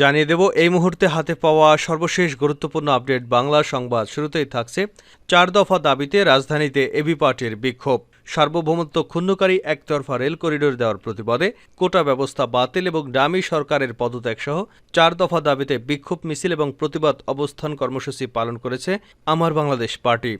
জানিয়ে দেব, এই মুহূর্তে হাতে পাওয়া সর্বশেষ গুরুত্বপূর্ণ আপডেট বাংলা সংবাদ শুরুতেই থাকছে চার দফা দাবিতে রাজধানীতে এবি পার্টির বিক্ষোভ। সার্বভৌমত্ব ক্ষুণ্ণকারী একতরফা রেল করিডোর দেওয়ার প্রতিবাদে কোটা ব্যবস্থা বাতিল এবং ডামি সরকারের পদত্যাগ সহ চার দফা দাবিতে বিক্ষোভ মিছিল এবং প্রতিবাদ অবস্থান কর্মসূচি পালন করেছে আমার বাংলাদেশ পার্টি।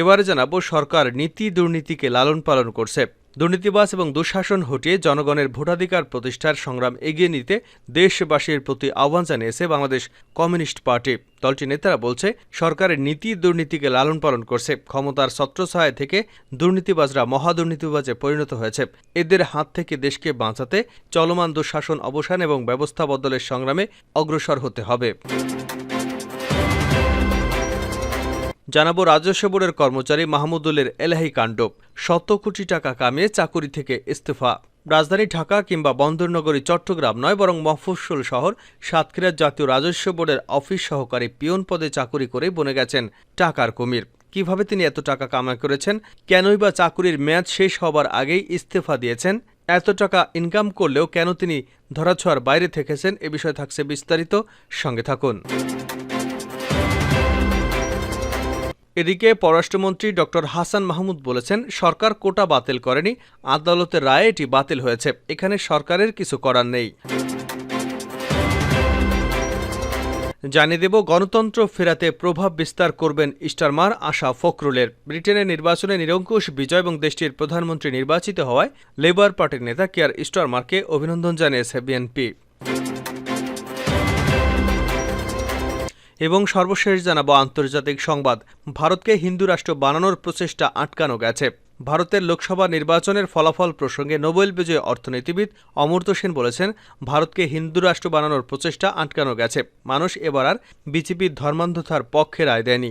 এবারে জানাব, সরকার নীতি দুর্নীতিকে লালন পালন করছে। দুর্নীতিবাজ এবং দুঃশাসন হটিয়ে জনগণের ভোটাধিকার প্রতিষ্ঠার সংগ্রাম এগিয়ে নিতে দেশবাসীর প্রতি আহ্বান জানিয়েছে বাংলাদেশ কমিউনিস্ট পার্টি। দলটির নেতারা বলছে, সরকারের নীতি দুর্নীতিকে লালন পালন করছে। ক্ষমতার ছত্রছায়া থেকে দুর্নীতিবাজরা মহাদুর্নীতিবাজে পরিণত হয়েছে। এদের হাত থেকে দেশকে বাঁচাতে চলমান দুঃশাসন অবসান এবং ব্যবস্থা বদলের সংগ্রামে অগ্রসর হতে হবে। জানাব রাজস্ব বোর্ডের কর্মচারী মাহমুদুলের এলাহি কাণ্ড। শত কোটি টাকা কামিয়ে চাকুরি থেকে ইস্তফা। রাজধানী ঢাকা কিংবা বন্দরনগরী, চট্টগ্রাম নয়, বরং মফস্বল শহর, সাতক্ষীরার জাতীয় রাজস্ব বোর্ডের অফিস সহকারী পিয়ন পদে চাকুরি করে বনে গেছেন টাকার কুমির। কীভাবে তিনি এত টাকা কামাই করেছেন? কেনই বা চাকুরির মেয়াদ শেষ হবার আগেই ইস্তফা দিয়েছেন? এত টাকা ইনকাম করলেও কেন তিনি ধরাছোঁয়ার বাইরে থেকেছেন? এ বিষয়ে থাকছে বিস্তারিত। সঙ্গে থাকুন। এদিকে পররাষ্ট্রমন্ত্রী ডক্টর হাসান মাহমুদ বলেছেন, সরকার কোটা বাতিল করেনি, আদালতের রায়ে এটি বাতিল হয়েছে, এখানে সরকারের কিছু করার নেই। জানিয়ে দেব, গণতন্ত্র ফেরাতে প্রভাব বিস্তার করবেন ইস্টারমার আশা ফখরুলের। ব্রিটেনের নির্বাচনে নিরঙ্কুশ বিজয় এবং দেশটির প্রধানমন্ত্রী নির্বাচিত হওয়ায় লেবার পার্টির নেতা কেয়ার ইস্টারমারকে অভিনন্দন জানিয়েছে বিএনপি। এবং সর্বশেষ জানাব আন্তর্জাতিক সংবাদ। ভারতকে হিন্দু রাষ্ট্র বানানোর প্রচেষ্টা আটকানো গেছে। ভারতের লোকসভা নির্বাচনের ফলাফল প্রসঙ্গে নোবেল বিজয়ী অর্থনীতিবিদ অমর্ত সেন বলেছেন, ভারতকে হিন্দু রাষ্ট্র বানানোর প্রচেষ্টা আটকানো গেছে। মানুষ এবার আর বিজেপির ধর্মান্ধতার পক্ষে রায় দেয়নি।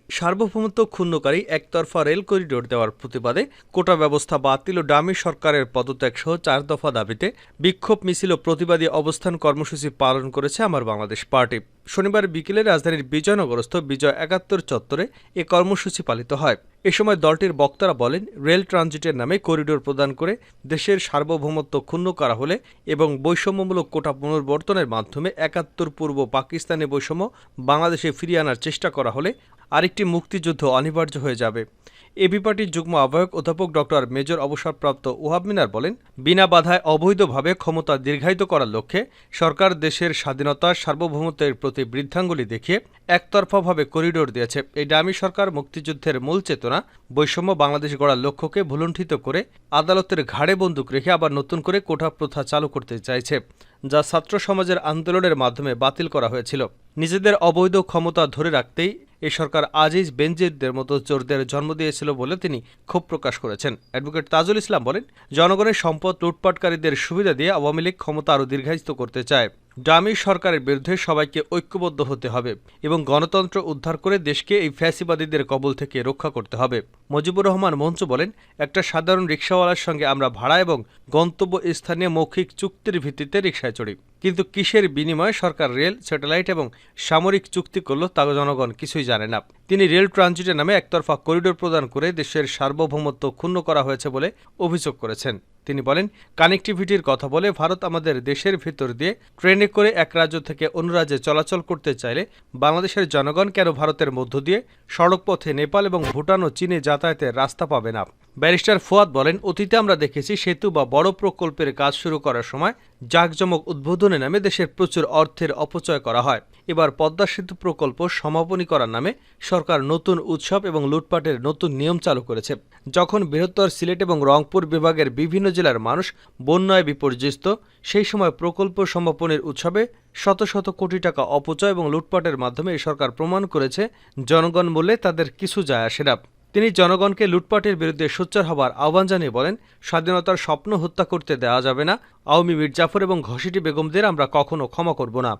সার্বভৌমত্ব ক্ষুণ্ণকারী একতরফা রেল করিডোর দেওয়ার প্রতিবাদে কোটা ব্যবস্থা বাতিল ও ডামি সরকারের পদত্যাগ সহ চার দফা দাবিতে বিক্ষোভ মিছিল ও প্রতিবাদী অবস্থান কর্মসূচি পালন করেছে আমার বাংলাদেশ পার্টি। শনিবার বিকেলে রাজধানীর বিজয়নগরস্থ বিজয় একাত্তর চত্বরে এ কর্মসূচি পালিত হয়। এ সময় দলটির বক্তারা বলেন, রেল ট্রানজিটের নামে করিডোর প্রদান করে দেশের সার্বভৌমত্ব ক্ষুণ্ণ করা হলে এবং বৈষম্যমূলক কোটা পুনর্বর্তনের মাধ্যমে একাত্তর পূর্ব পাকিস্তানি বৈষম্য বাংলাদেশে ফিরিয়ে আনার চেষ্টা করা হলে আরেকটি মুক্তিযুদ্ধ অনিবার্য হয়ে যাবে। এবি পার্টির যুগ্ম আহ্বায়ক অধ্যাপক ডক্টর মেজর অবসরপ্রাপ্ত ওহাব মিনার বলেন, বিনা বাধায় অবৈধভাবে ক্ষমতা দীর্ঘায়িত করার লক্ষ্যে সরকার দেশের স্বাধীনতা, সার্বভৌমত্বের প্রতি বৃদ্ধাঙ্গুলি দেখিয়ে একতরফাভাবে করিডোর দিয়েছে। এই ডামি সরকার মুক্তিযুদ্ধের মূল চেতনা বৈষম্য বাংলাদেশ গড়ার লক্ষ্যকে ভুলুণ্ঠিত করে আদালতের ঘাড়ে বন্দুক রেখে আবার নতুন করে কোঠা প্রথা চালু করতে চাইছে, যা ছাত্র সমাজের আন্দোলনের মাধ্যমে বাতিল করা হয়েছিল। নিজেদের অবৈধ ক্ষমতা ধরে রাখতেই এ সরকার আজিজ বেনজিরদের মতো চোরদের জন্ম দিয়েছিল বলে তিনি ক্ষোভ প্রকাশ করেছেন। অ্যাডভোকেট তাজুল ইসলাম বলেন, জনগণের সম্পদ লুটপাটকারীদের সুবিধা দিয়ে আওয়ামী লীগ ক্ষমতা আরও দীর্ঘায়িত করতে চায়। ডামি সরকারের বিরুদ্ধে সবাইকে ঐক্যবদ্ধ হতে হবে এবং গণতন্ত্র উদ্ধার করে দেশকে এই ফ্যাসিবাদীদের কবল থেকে রক্ষা করতে হবে। মজিবুর রহমান মঞ্চ বলেন, একটা সাধারণ রিক্সাওয়ালার সঙ্গে আমরা ভাড়া এবং গন্তব্য স্থানীয় মৌখিক চুক্তির ভিত্তিতে রিক্সায় চড়ি। কিন্তু কিসের বিনিময়ে সরকার রেল, স্যাটেলাইট এবং সামরিক চুক্তি করল তা জনগণ কিছুই জানে না তিনি রেল ট্রানজিটের নামে একতরফা করিডোর প্রদান করে দেশের সার্বভৌমত্ব ক্ষুণ্ণ করা হয়েছে বলে অভিযোগ করেছেন। তিনি বলেন, কানেক্টিভিটির কথা বলে ভারত আমাদের দেশের ভিতর দিয়ে ট্রেনে করে এক রাজ্য থেকে অন্য রাজ্যে চলাচল করতে চাইলে বাংলাদেশের জনগণ কেন ভারতের মধ্য দিয়ে সড়কপথে নেপাল এবং ভুটান ও চীনে যাতায়াতের রাস্তা পাবে না? ব্যারিস্টার ফুয়াদ বলেন, অতীতে আমরা দেখেছি সেতু বা বড় প্রকল্পের কাজ শুরু করার সময় জাঁকজমক উদ্বোধনে নামে দেশের প্রচুর অর্থের অপচয় করা হয়। এবার পদ্মা সেতু প্রকল্প সমাপনী করার নামে সরকার নতুন উৎসব এবং লুটপাটের নতুন নিয়ম চালু করেছে। যখন বৃহত্তর সিলেট এবং রংপুর বিভাগের বিভিন্ন জেলার মানুষ বন্যায় বিপর্যস্ত, সেই সময় প্রকল্প সমাপনের উৎসবে শত শত কোটি টাকা অপচয় এবং লুটপাটের মাধ্যমে সরকার প্রমাণ করেছে, জনগণ বলে তাদের কিছু যায় আসে না। তিনি জনগণকে লুটপাটের বিরুদ্ধে সোচ্চার হবার আহ্বান জানিয়ে বলেন, স্বাধীনতার স্বপ্ন হত্যা করতে দেওয়া যাবে না, আওয়ামী মির্জাফর এবং ঘসিটি বেগমদের আমরা কখনো ক্ষমা করব না।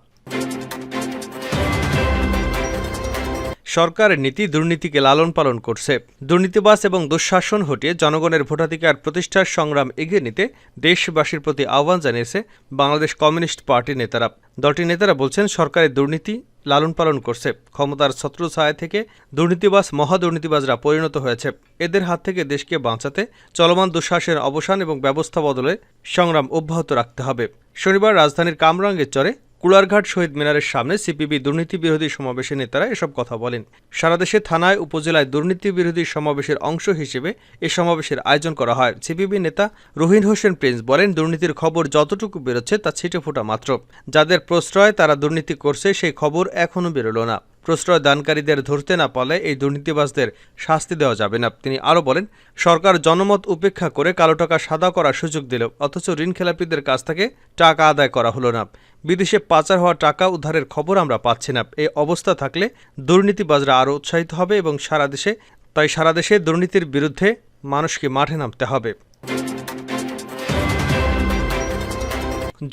সরকারের নীতি দুর্নীতিকে লালন পালন করছে। দুর্নীতিবাস এবং দুঃশাসন হটিয়ে জনগণের ভোটাধিকার প্রতিষ্ঠার সংগ্রাম এগিয়ে নিতে দেশবাসীর প্রতি আহ্বান জানিয়েছে বাংলাদেশ কমিউনিস্ট পার্টির নেতারা। দলটির নেতারা বলছেন, সরকারের দুর্নীতি লালন পালন করছে। ক্ষমতার ছত্রছায়া থেকে দুর্নীতিবাজ মহাদুর্নীতিবাজরা পরিণত হয়েছে। এদের হাত থেকে দেশকে বাঁচাতে চলমান দুঃশাসনের অবসান এবং ব্যবস্থা বদলে সংগ্রাম অব্যাহত রাখতে হবে। শনিবার রাজধানীর কামরাঙ্গের চরে কুলারঘাট শহীদ মিনারের সামনে সিপিবি দুর্নীতি বিরোধী সমাবেশে নেতারা এসব কথা বলেন। সারা দেশে থানায়, উপজেলায় দুর্নীতি বিরোধী সমাবেশের অংশ হিসেবে এ সমাবেশের আয়োজন করা হয়। সিপিবি নেতা রহিন হোসেন প্রিন্স বলেন, দুর্নীতির খবর যতটুকু বেরোচ্ছে তা ছিটে ফোটা মাত্র। যাদের প্রশ্রয় তারা দুর্নীতি করছে, সেই খবর এখনও বেরোলো না। প্রশ্রয় দানকারীদের ধরতে না পারলে এই দুর্নীতিবাজদের শাস্তি দেওয়া যাবে না। তিনি আরও বলেন, সরকার জনমত উপেক্ষা করে কালো টাকা সাদা করার সুযোগ দিল অথচ ঋণ খেলাপিদের কাছ থেকে টাকা আদায় করা হলো না। বিদেশে পাচার হওয়া টাকা উদ্ধারের খবর আমরা পাচ্ছি না। এই অবস্থা থাকলে দুর্নীতিবাজরা আরও উৎসাহিত হবে এবং সারা দেশে, তাই সারা দেশে দুর্নীতির বিরুদ্ধে মানুষকে মাঠে নামতে হবে।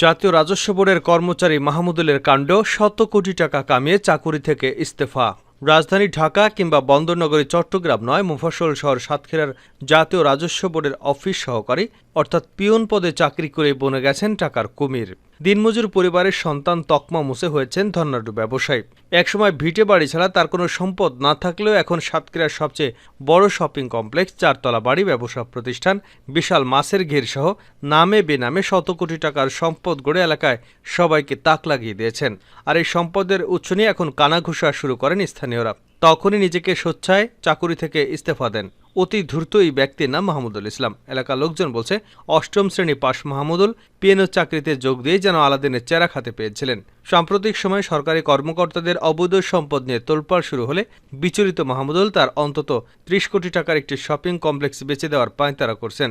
জাতীয় রাজস্ব বোর্ডের কর্মচারী মাহমুদুলের কাণ্ড, শত কোটি টাকা কামিয়ে চাকুরি থেকে ইস্তফা। রাজধানী ঢাকা কিংবা বন্দরনগরী, চট্টগ্রাম নয় মুফাসল শহর সাতক্ষীরার জাতীয় রাজস্ব বোর্ডের অফিস সহকারী অর্থাৎ পিয়ন পদে চাকরি করে বনে গেছেন টাকার কুমির। দিনমজুর পরিবারের সন্তান তকমা মুসে হয়েছেন ধর্নাঢ্য ব্যবসায়ী। একসময় ভিটে বাড়ি ছাড়া তার কোনো সম্পদ না থাকলেও এখন সাতক্ষীরার সবচেয়ে বড় শপিং কমপ্লেক্স, চারতলা বাড়ি, ব্যবসা প্রতিষ্ঠান, বিশাল মাছের ঘের সহ নামে বেনামে শত কোটি টাকার সম্পদ গড়ে এলাকায় সবাইকে তাক লাগিয়ে দিয়েছেন। আর এই সম্পদের উৎস নিয়ে এখন কানাঘুষা শুরু করেন স্থানীয়রা। তখনই নিজেকে স্বেচ্ছায় চাকুরি থেকে ইস্তফা দেন। অতি দ্রুত এই ব্যক্তির নাম মাহমুদুল ইসলাম। এলাকার লোকজন বলছে, অষ্টম শ্রেণি পাশ মাহমুদুল পিএনও চাকরিতে যোগ দিয়ে যেন আলাদিনের চেরা খাতে পেয়েছিলেন। সাম্প্রতিক সময়ে সরকারি কর্মকর্তাদের অবৈধ সম্পদ নিয়ে তোলপাড় শুরু হলে বিচলিত মাহমুদুল তার অন্তত ত্রিশ কোটি টাকার একটি শপিং কমপ্লেক্স বেচে দেওয়ার পাঁয়তারা করছেন।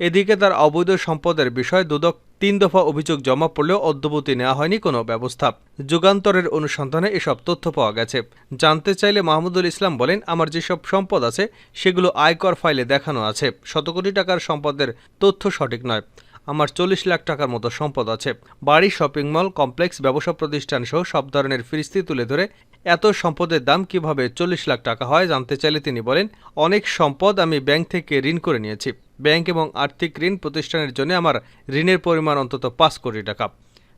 এদিকে তার অবৈধ সম্পদের বিষয়ে দুদক তিন দফা অভিযোগ জমা পড়লেও অদ্যবতি নেওয়া হয়নি কোনো ব্যবস্থা। যুগান্তরের অনুসন্ধানে এসব তথ্য পাওয়া গেছে। জানতে চাইলে মাহমুদুল ইসলাম বলেন, আমার যেসব সম্পদ আছে, সেগুলো আয়কর ফাইলে দেখানো আছে। শতকোটি টাকার সম্পদের তথ্য সঠিক নয়। আমার চল্লিশ লাখ টাকার মতো সম্পদ আছে। বাড়ি, শপিং মল, কমপ্লেক্স, ব্যবসা প্রতিষ্ঠান সহ সব ধরনের ফিরিস্তি তুলে ধরে এত সম্পদের দাম কীভাবে চল্লিশ লাখ টাকা হয় জানতে চাইলে তিনি বলেন, অনেক সম্পদ আমি ব্যাংক থেকে ঋণ করে নিয়েছি। ব্যাংক এবং আর্থিক ঋণ প্রতিষ্ঠানের জন্য আমার ঋণের পরিমাণ অন্তত পাঁচ কোটি টাকা।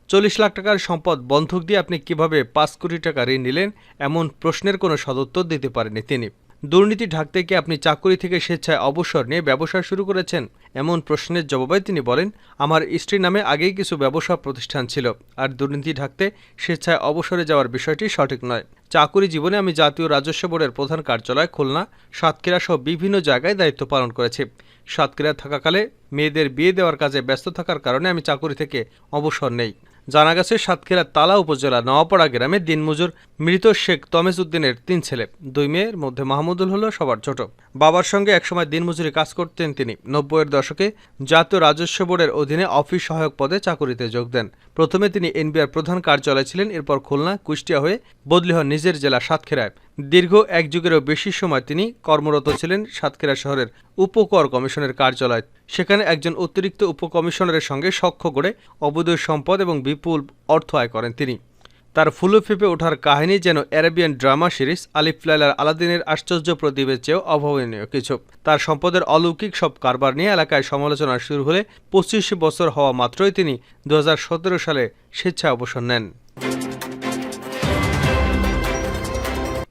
চল্লিশ লাখ টাকার সম্পদ বন্ধক দিয়ে আপনি কীভাবে পাঁচ কোটি টাকা ঋণ নিলেন, এমন প্রশ্নের কোনো সদুত্তর দিতে পারেনি তিনি। দুর্নীতি ঢাকতে গিয়ে আপনি চাকরি থেকে স্বেচ্ছায় অবসর নিয়ে ব্যবসা শুরু করেছেন? এমন প্রশ্নের জবাবে তিনি বলেন, আমার স্ত্রীর নামে আগেই কিছু ব্যবসা প্রতিষ্ঠান ছিল, আর দুর্নীতি ঢাকতে স্বেচ্ছায় অবসরে যাওয়ার বিষয়টি সঠিক নয়। চাকুরি জীবনে আমি জাতীয় রাজস্ব বোর্ডের প্রধান কার্যালয়, খুলনা, সাতক্ষীরা সহ বিভিন্ন জায়গায় দায়িত্ব পালন করেছি। সাতক্ষীরা থাকাকালে মেয়েদের বিয়ে দেওয়ার কাজে ব্যস্ত থাকার কারণে আমি চাকুরি থেকে অবসর নেই। জানা গেছে সাতক্ষীরা তালা উপজেলা নওয়াপাড়া গ্রামে দিনমজুর মৃত শেখ তমেজ উদ্দিনের তিন ছেলে। দুই মেয়ের মধ্যে মাহমুদুল হলো সবার ছোট। বাবার সঙ্গে একসময় দিনমজুরি কাজ করতেন তিনি। নব্বইয়ের দশকে জাতীয় রাজস্ব বোর্ডের অধীনে অফিস সহায়ক পদে চাকুরিতে যোগ দেন। প্রথমে তিনি এনবিআর প্রধান কার্যালয়ে ছিলেন, এরপর খুলনা, কুষ্টিয়া হয়ে বদলি হন নিজের জেলা সাতক্ষীরায়। দীর্ঘ এক যুগেরও বেশি সময় তিনি কর্মরত ছিলেন সাতক্ষীরা শহরের উপকর কমিশনের কার্যালয়। সেখানে একজন অতিরিক্ত উপকমিশনারের সঙ্গে সখ্য করে অবৈধ সম্পদ এবং বিপুল অর্থ আয় করেন তিনি। তার ফুলে ফেঁপে ওঠার কাহিনী যেন অ্যারাবিয়ান ড্রামা সিরিজ আলিফ লাইলার আলাদিনের আশ্চর্য প্রদীপের চেয়েও অভাবনীয় কিছু। তার সম্পদের অলৌকিক সব কারবার নিয়ে এলাকায় সমালোচনা শুরু হলে পঁচিশ বছর হওয়া মাত্রই তিনি দু হাজার সতেরো সালে স্বেচ্ছা অবসর নেন।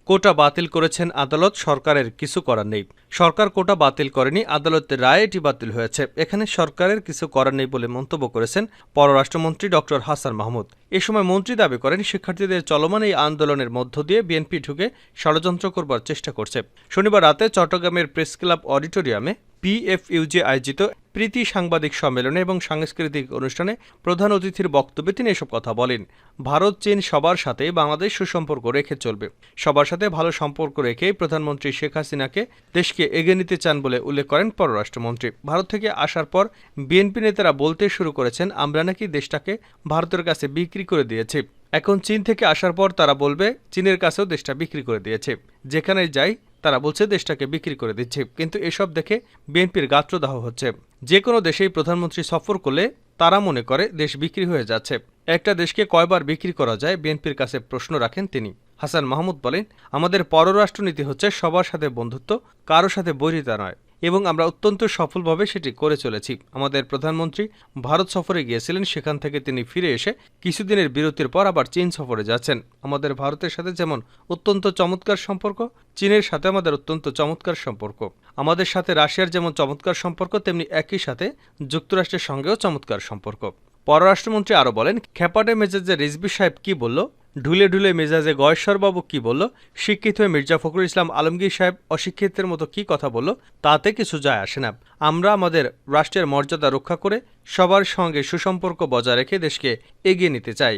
কোটা বাতিল করেছেন আদালত, সরকারের কিছু করার নেই। সরকার কোটা বাতিল করেনি, আদালতের রায় এটি বাতিল হয়েছে। এখানে সরকারের কিছু করার নেই বলে মন্তব্য করেছেন পররাষ্ট্রমন্ত্রী ডক্টর হাসান মাহমুদ। এ সময় মন্ত্রী দাবি করেন, শিক্ষার্থীদের চলমান এই আন্দোলনের মধ্য দিয়ে বিএনপি ঢুকে ষড়যন্ত্র করবার চেষ্টা করছে। শনিবার রাতে চট্টগ্রামের প্রেস ক্লাব অডিটোরিয়ামে পিএফইউজে আয়োজিত প্রীতি সাংবাদিক সম্মেলনে এবং সাংস্কৃতিক অনুষ্ঠানে প্রধান অতিথির বক্তব্যে তিনি এসব কথা বলেন। ভারত, চীন সবার সাথে বাংলাদেশ সুসম্পর্ক রেখে চলবে। সবার সাথে ভালো সম্পর্ক রেখে প্রধানমন্ত্রী শেখ হাসিনাকে দেশকে এগিয়ে নিতে চান বলে উল্লেখ করেন পররাষ্ট্রমন্ত্রী। ভারত থেকে আসার পর বিএনপি নেতারা বলতে শুরু করেছেন, আমরা নাকি দেশটাকে ভারতের কাছে বিক্রি করে দিয়েছি। এখন চীন থেকে আসার পর তারা বলবে, চীনের কাছেও দেশটা বিক্রি করে দিয়েছে। যেখানে যাই তারা বলছে দেশটাকে বিক্রি করে দিচ্ছে। কিন্তু এসব দেখে বিএনপির গাত্রদাহ হচ্ছে। যে কোনো দেশেই প্রধানমন্ত্রী সফর করলে তারা মনে করে দেশ বিক্রি হয়ে যাচ্ছে। একটা দেশকে কয়বার বিক্রি করা যায় বিএনপির কাছে প্রশ্ন রাখেন তিনি। হাসান মাহমুদ বলেন, আমাদের পররাষ্ট্রনীতি হচ্ছে সবার সাথে বন্ধুত্ব, কারও সাথে বৈরিতা নয়। এবং আমরা অত্যন্ত সফলভাবে সেটি করে চলেছি। আমাদের প্রধানমন্ত্রী ভারত সফরে গিয়েছিলেন, সেখান থেকে তিনি ফিরে এসে কিছুদিনের বিরতির পর আবার চীন সফরে যাচ্ছেন। আমাদের ভারতের সাথে যেমন অত্যন্ত চমৎকার সম্পর্ক, চীনের সাথে আমাদের অত্যন্ত চমৎকার সম্পর্ক। আমাদের সাথে রাশিয়ার যেমন চমৎকার সম্পর্ক, তেমনি একই সাথে যুক্তরাষ্ট্রের সঙ্গেও চমৎকার সম্পর্ক। পররাষ্ট্রমন্ত্রী আরও বলেন, খেপাটে মেজাজে রিজবি সাহেব কি বলল? ঢুলে ঢুলে মেজাজে গয়েশ্বরবাবু কি বলল? শিক্ষিত হয়ে মির্জা ফখরুল ইসলাম আলমগীর সাহেব অশিক্ষিতের মতো কি কথা বলল? তাতে কিছু যায় আসে না। আমরা আমাদের রাষ্ট্রের মর্যাদা রক্ষা করে সবার সঙ্গে সুসম্পর্ক বজায় রেখে দেশকে এগিয়ে নিতে চাই।